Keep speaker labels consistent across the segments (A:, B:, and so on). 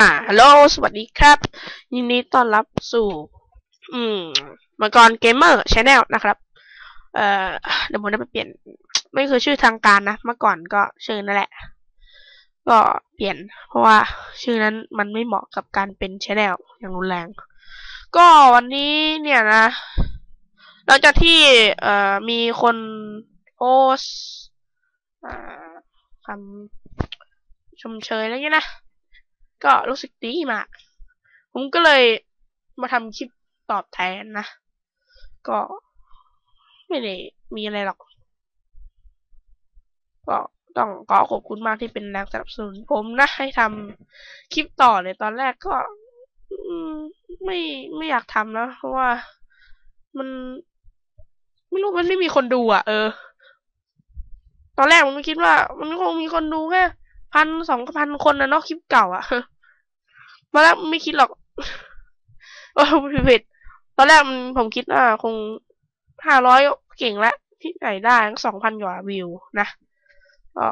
A: อ่าฮัลโหลสวัสดีครับ ยินดีต้อนรับสู่ อืมมังกรเกมเมอร์ชาแนลนะครับ เอ่อเดี๋ยวผมจะไปเปลี่ยน ไม่คือชื่อทางการนะ เมื่อก่อนก็ชื่อนั่นแหละ ก็เปลี่ยน เพราะว่าชื่อนั้นมันไม่เหมาะกับการเป็นชาแนลอย่างรุนแรง ก็วันนี้เนี่ยนะหลังจากที่เอ่อมีคนโพสอ่าคำชมเชยอะไรเงี้ยนะ ก็รู้สึกดีมาก ผมก็เลยมาทำคลิปตอบแทนนะ ก็ไม่ได้มีอะไรหรอก ก็ต้องขอขอบคุณมากที่เป็นแรงสนับสนุนผมนะ ให้ทำคลิปต่อเลยตอนแรกก็ไม่ไม่อยากทำนะเพราะว่ามัน ไม่รู้มันไม่มีคนดูอะ เออ ตอนแรกผมคิดว่า มันคงมีคนดูแค่พันสองพันคนนะเนาะคลิปเก่าอะ มาแล้วไม่คิดหรอกโอ้ผิดตอนแรกผมคิดว่าคงห้าร้อยเก่งแล้วที่ไหนได้สองพันกว่าวิวนะก็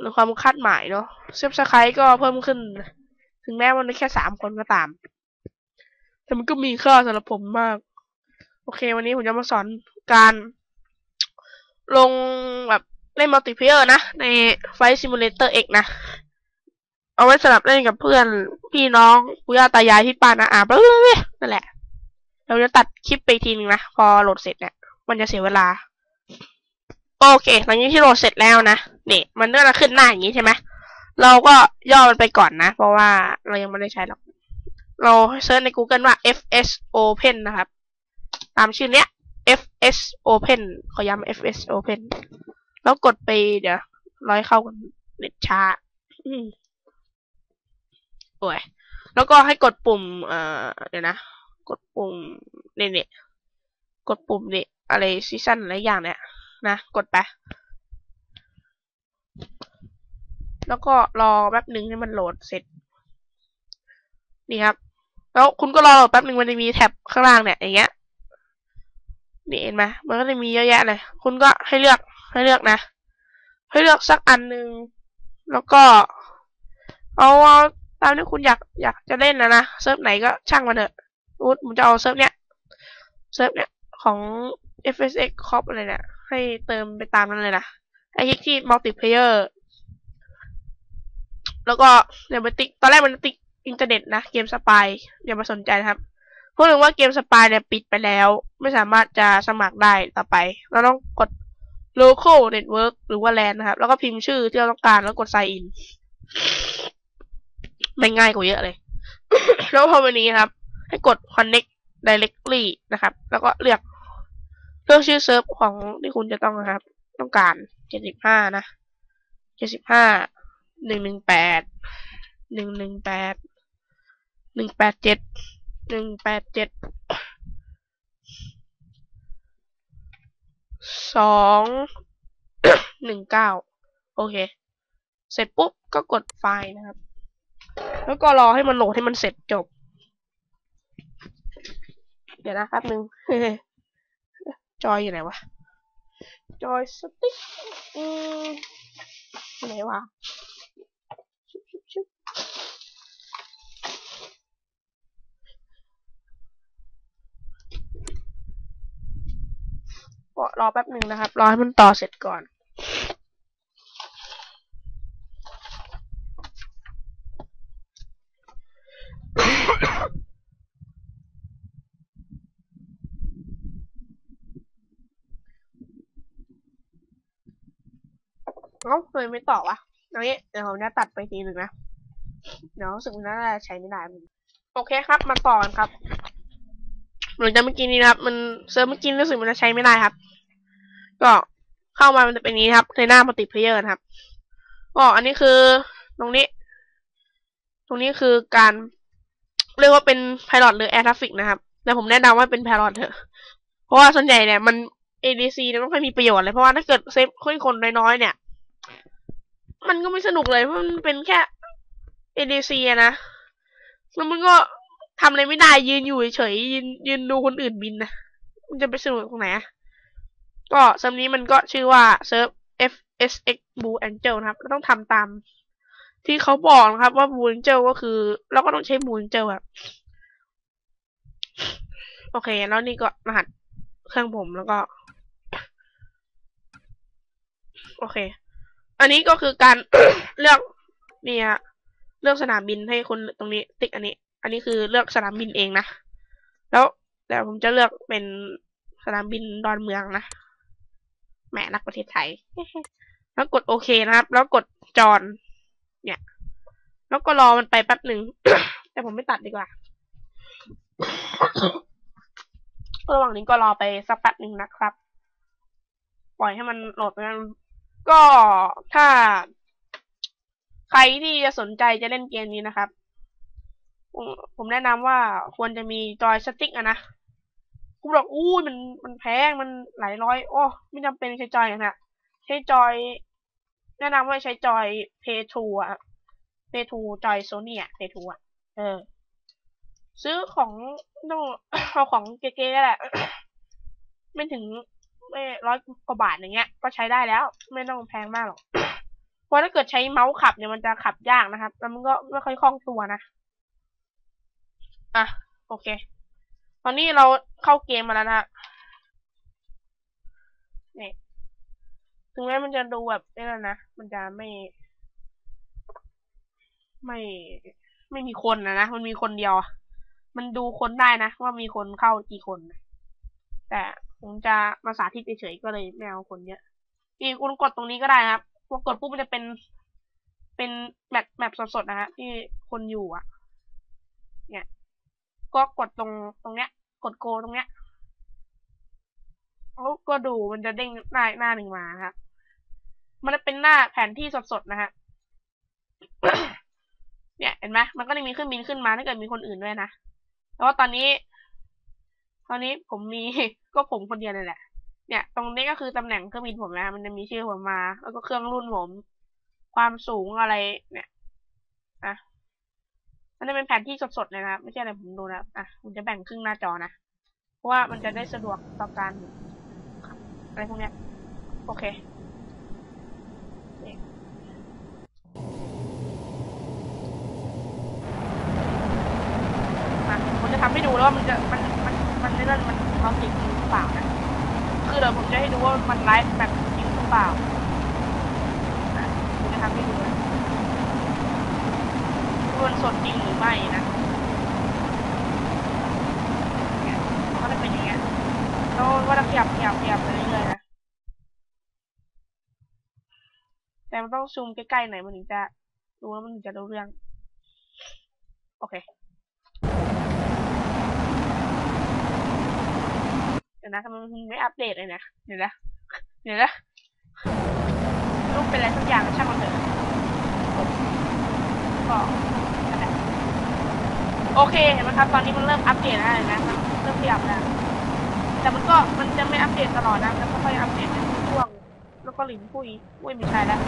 A: หรือความคาดหมายเนาะเซฟสไครก็เพิ่มขึ้น ถึงแม้มันแค่สามคนก็ตาม แต่มันก็มีค่าสำหรับผมมาก โอเค วันนี้ผมจะมาสอนการลงแบบเล่นมัลติเพเยอร์นะ ในไฟซิมูเลเตอร์เอกนะ เอาไว้สำหรับเล่นกับเพื่อนพี่น้องปู่ย่าตายายที่ป้านะอาบนั่นแหละ เราจะตัดคลิปไปทีนึงนะพอโหลดเสร็จเนี่ยมันจะเสียเวลา โอเค หลังจากที่โหลดเสร็จแล้วนะนี่มันก็จะขึ้นหน้าอย่างนี้ใช่ไหมเราก็ย่อมันไปก่อนนะ เพราะว่าเรายังไม่ได้ใช้หรอกเราเซิร์ชใน Google ว่า fs open นะครับ ตามชื่อเนี้ย fs open ขอย้ำ fs open แล้วกดไปเดี๋ยวร้อยเข้ากันเน็ตช้า โอ้ยแล้วก็ให้กดปุ่ม เอ่อ เดี๋ยวนะ กดปุ่มเนี่ยเนี่ยกดปุ่มเนี่ยอะไรซีซั่นอะไรอย่างเนี่ยนะ กดไป แล้วก็รอแป๊บหนึ่งให้มันโหลดเสร็จ นี่ครับ แล้วคุณก็รอแป๊บหนึ่งมันจะมีแท็บข้างล่างเนี่ย อย่างเงี้ย นี่เห็นไหมมันก็จะมีเยอะแยะเลย คุณก็ให้เลือก ให้เลือกนะ ให้เลือกสักอันหนึ่ง แล้วก็ เอา ตามที่คุณอยากอยากจะเล่นนะนะเซิร์ฟไหนก็ช่างมันเถอะอูดผมจะเอาเซิร์ฟเนี้ยเซิร์ฟเนี้ยของ FSX Corp อะไรเนี่ยให้เติมไปตามนั้นเลยนะไอคลิกที่ multiplayer แล้วก็อย่าไปติกตอนแรกมันติกอินเทอร์เน็ตนะเกมสปายอย่ามาสนใจนะครับพูดถึงว่าเกมสปายเนี่ยปิดไปแล้ว ไม่สามารถจะสมัครได้ต่อไป เราต้องกด local network หรือว่า LAN นะครับ แล้วก็พิมพ์ชื่อที่เราต้องการแล้วกด sign in ไม่ง่ายกว่าเยอะเลย แล้วพอวันนี้ครับ ให้กด connect directly นะครับ แล้วก็เลือกเลือกชื่อเซิร์ฟของที่คุณจะต้องนะครับ ต้องการเจ็ดสิบห้านะเจ็ดสิบห้าหนึ่งหนึ่งแปดหนึ่งหนึ่งแปดหนึ่งแปดเจ็ดหนึ่งแปดเจ็ดสองหนึ่งเก้าโอเค เสร็จปุ๊บก็กดไฟล์นะครับ แล้วก็รอให้มันโหลดให้มันเสร็จจบ เดี๋ยวนะครับหนึ่งจอยอยู่ไหนวะ จอยสติ๊กอืมไหนวะชุบชุบชุบก็รอแป๊บหนึ่งนะครับ รอให้มันต่อเสร็จก่อน เอ้าเลยไม่ต่อวะเอางี้เดี๋ยวผมจะตัดไปทีหนึ่งนะ เดี๋ยวรู้สึกน่าจะใช้ไม่ได้โอเคครับ มาต่อกันครับหลังจากเมื่อกี้นี้นะครับ มันเซิร์ฟเมื่อกี้รู้สึกมันจะใช้ไม่ได้ครับ ก็เข้ามามันจะเป็นนี้ครับ ในหน้ามัลติเพลเยอร์นะครับก็อันนี้คือตรงนี้ ตรงนี้คือการ เรียกว่าเป็นพาย o t หรือแอร์ทราฟิกนะครับ แต่ผมแนะนำว่าเป็นพาย o t เถอะ เพราะว่าส่วนใหญ่เนี่ยมัน ADC เนี่ยไม่ค่อยมีประโยชน์เลย เพราะว่าถ้าเกิดเซฟคนคนน้อยๆเนี่ย มันก็ไม่สนุกเลยเพราะมันเป็นแค่ ADC อะนะแล้วมันก็ทำอะไรไม่ได้ยืนอยู่เฉยยืนยืนดูคนอื่นบินนะมันจะไปสนุกตรงไหนก็ซิร์ฟนี้มันก็ชื่อว่าเซิร์ฟ FSX Blue Angel นะครับก็ต้องทำตาม ที่เขาบอกนะครับ ว่าบูนเจลก็คือ เราก็ต้องใช้บูนเจลแบบโอเค แล้วนี่ก็รหัสเครื่องผมแล้วก็ โอเค อันนี้ก็คือการเลือกเนี่ยเลือกสนามบินให้คนตรงนี้ ติ๊กอันนี้ อันนี้คือเลือกสนามบินเองนะ แล้วแต่ผมจะเลือกเป็นสนามบินดอนเมืองนะแหมนักประเทศไทย แล้วกดโอเคนะครับ แล้วกดจอนเนี่ย แล้วก็รอมันไปแป๊บหนึ่งแต่ผมไม่ตัดดีกว่าระหว่างนี้ก็รอไปสักแป๊บหนึ่งนะครับ ปล่อยให้มันโหลดไปนั้น ก็ถ้า ใครที่จะสนใจจะเล่นเกมนี้นะครับ ผมแนะนำว่าควรจะมีจอยสติ๊กอะนะคุณบอกอู้ยมันมันแพงมันหลายร้อย โอ้ไม่จำเป็นใช้จอยนะใช้จอย แนะนำว่าใช้จอยเพย์ทูอะเพย์ทูจอยโซนี่อะเพย์ทูอะเออ ซื้อของต้องเอาของเก๋ๆแหละ ไม่ถึง ไม่ร้อยกว่าบาทอย่างเงี้ย ก็ใช้ได้แล้ว ไม่ต้องแพงมากหรอก เพราะถ้าเกิดใช้เมาส์ขับเนี่ยมันจะขับยากนะครับ แล้วมันก็ไม่ค่อยคล่องตัวนะ อะ โอเค ตอนนี้เราเข้าเกมมาแล้วนะฮะนี่ถึงแม้มันจะดูแบบนี่แล้วนะ มันจะไม่ ไม่ ไม่มีคนนะนะ มันมีคนเดียว มันดูคนได้นะ ว่ามีคนเข้ากี่คน แต่ ผมจะมาสาธิตเฉยๆก็เลยไม่เอาคนเยอะอีกคุณกดตรงนี้ก็ได้ครับพอกดปุ๊บมันจะเป็น เป็นแมปแมปสดๆนะฮะที่คนอยู่อะ เนี่ย ก็กดตรงตรงเนี้ย กดโกตรงเนี้ยแล้วก็ดูมันจะเด้งหน้าหน้าหนึ่งมาครับมันจะเป็นหน้าแผนที่สดๆนะฮะเนี่ยเห็นไหมมันก็จะมีเครื่องบินขึ้นมาถ้าเกิดมีคนอื่นด้วยนะแต่ว่าตอนนี้ ตอนนี้ผมมีก็ผมคนเดียวเลยแหละ เนี่ย ตรงนี้ก็คือตำแหน่งเครื่องบินผมนะ มันจะมีชื่อผมมา แล้วก็เครื่องรุ่นผม ความสูงอะไร เนี่ย อะมันจะเป็นแผนที่สดๆเลยนะไม่ใช่อะไรผมดูนะอะผมจะแบ่งครึ่งหน้าจอนะ เพราะว่ามันจะได้สะดวกต่อการอะไรพวกเนี้ย โอเคอะผมจะทำให้ดูแล้วว่ามันจะมัน มันมันนี่นั่นมันเขาจริงหรือเปล่านะคือเดี๋ยวผมจะให้ดูว่ามันไลฟ์แบบจริงหรือเปล่าอะผมจะทำให้ดูนะมันสดจริงหรือไม่นะเนี่ยก็จะเป็นอย่างเงี้ยแล้วก็จะขยับขยับขยับไปเรื่อยๆนะแต่มันต้องซูมใกล้ๆหน่อยมันถึงจะดูแล้วมันถึงจะรู้เรื่อง โอเค ดี๋ยวนะทำไมมันไม่อัปเดตเลยนะเดี๋ยวนะเดี๋ยวนะรูปเป็นอะไรสักอย่างช่างมันเถอะก็นั่นแหละโอเคเห็นไหมครับ ตอนนี้มันเริ่มอัปเดตแล้วเห็นไหมมันเริ่มขยับแล้วแต่มันก็มันจะไม่อัปเดตตลอดนะมันก็ค่อยอัปเดตในช่วง แล้วก็หลินพุยพุยไม่ใช่แล้ว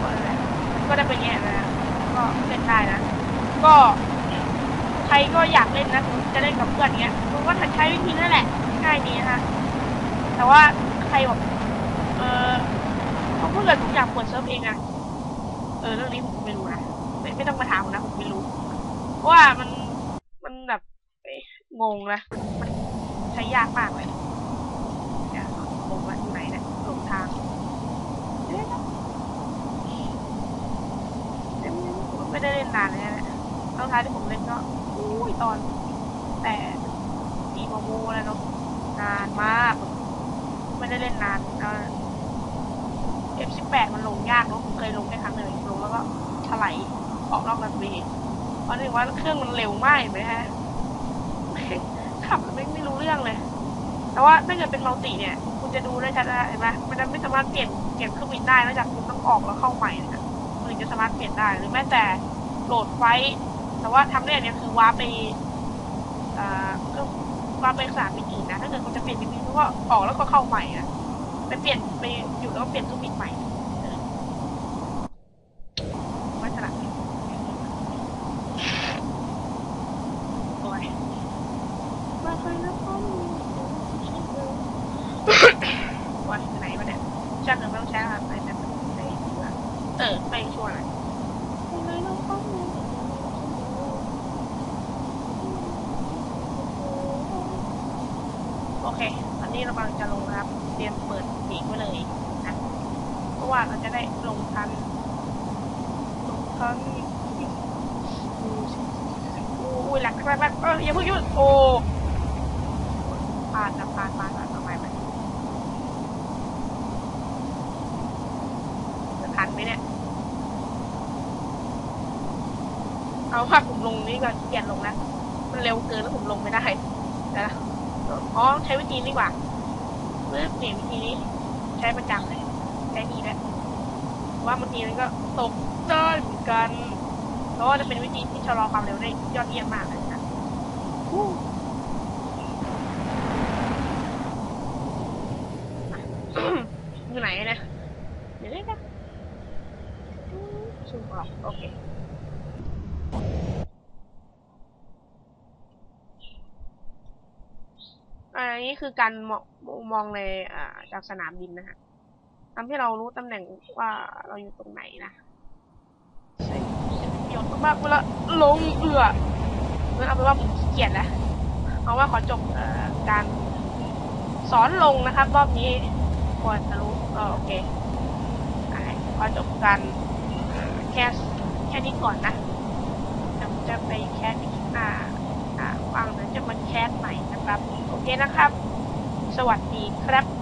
A: ก็นั่นแหละก็ได้เป็นแง่นะก็เล่นได้นะ ก็ ก็อยากเล่นนะจะเล่นกับเพื่อนเงี้ยผมก็ใช้วิธีนั่นแหละง่ายดีนะฮะแต่ว่าใครบอกเออเขาพูดเกิดผมอยากเปิดเซิร์ฟเองอะเออเรื่องนี้ผมไม่รู้นะไม่ไม่ต้องมาถามผมนะผมไม่รู้เพราะว่ามันมันแบบงงนะมันใช้ยากมากเลยงงว่าอยู่ไหนเนี่ยหลงทางเอ๊ะไม่ได้เล่นนานเลยนะครั้งท้ายที่ผมเล่นก็ ยตอนแต่ปีโมโมแล้วเนาะนานมาก ไม่ได้เล่นนานเอฟสิบแปดมันลงยากเนาะผมเคยลงแค่ครั้งหนึ่งลงแล้วก็ถลายออกนอกรันเวย์เพราะถึงว่าเครื่องมันเร็วมากเห็นไหมฮะขับไม่ไม่รู้เรื่องเลย แต่ว่าถ้าเกิดเป็นมัลติเนี่ย คุณจะดูได้ชัดนะเห็นไหมมันจะไม่สามารถเปลี่ยนเปลี่ยนเครื่องบินได้นอกจากคุณต้องออกแล้วเข้าใหม่นะมันถึงจะสามารถเปลี่ยนได้หรือแม้แต่โหลดไฟ แต่ว่าทำได้อย่างเนี้คือว้าไปอ่าก็ว้าไปสนามบินอื่นนะถ้าเกิดเขาจะเปลี่ยนบินบินก็ออกแล้วก็เข้าใหม่นะไปเปลี่ยนไปอยู่แล้วก็เปลี่ยนเครื่องบินใหม่เออไม่ถนัดโอ้ยมาเคยนะพ่อวันไหนมาเนี่ยช่างเงินไม่ต้องใช้ เออไปชัวร์หน่อยโอเค อั นี้เรากำลังจะลงนะครับ เตรียมเปิดปีกไว้เลยนะ เพราะว่าเราจะได้ลงทันลงทันอุ้ยหลักแรกๆเอออย่าเพิ่งหยุดโอ้ผ่านนะผ่านผ่านผ่านต่อไปไปจะทันไหมเนี่ย เอาว่าผมลงนี้ก่อนเกียจลงแล้วมันเร็วเกินแล้วผมลงไม่ได้เดี๋ยวอ๋อใช้วิธีนี้ดีกว่า เลือกเปลี่ยนวิธีนี้ ใช้ประจำเลยใช้ดีแล้วว่าบางทีมันก็ตกได้เหมือนกันเพราะว่าจะเป็นวิธีที่ชะลอความเร็วได้ยอดเยี่ยมมากเลยนะอยู่ไหนนะเดี๋ยวนะซูมออกโอเค นนี้คือการมองมองในอ่าจากสนามบินนะฮะทำให้เรารู้ตำแหน่งว่าเราอยู่ตรงไหนนะใช่ประโยชน์มากเวลาลงเอือเมื่อเอาเป็นว่าผมขี้เกียจแล้วเอาว่าขอจบอ่อการสอนลงนะครับ รอบนี้ควรจะรู้โอเคขอจบการแค่แค่นี้ก่อนนะเดี๋ยวผมจะไปแคสอีกอ่าอ่าว่างเดี๋ยวจะมาแคสใหม่นะ ครับ โอเคนะครับ สวัสดีครับ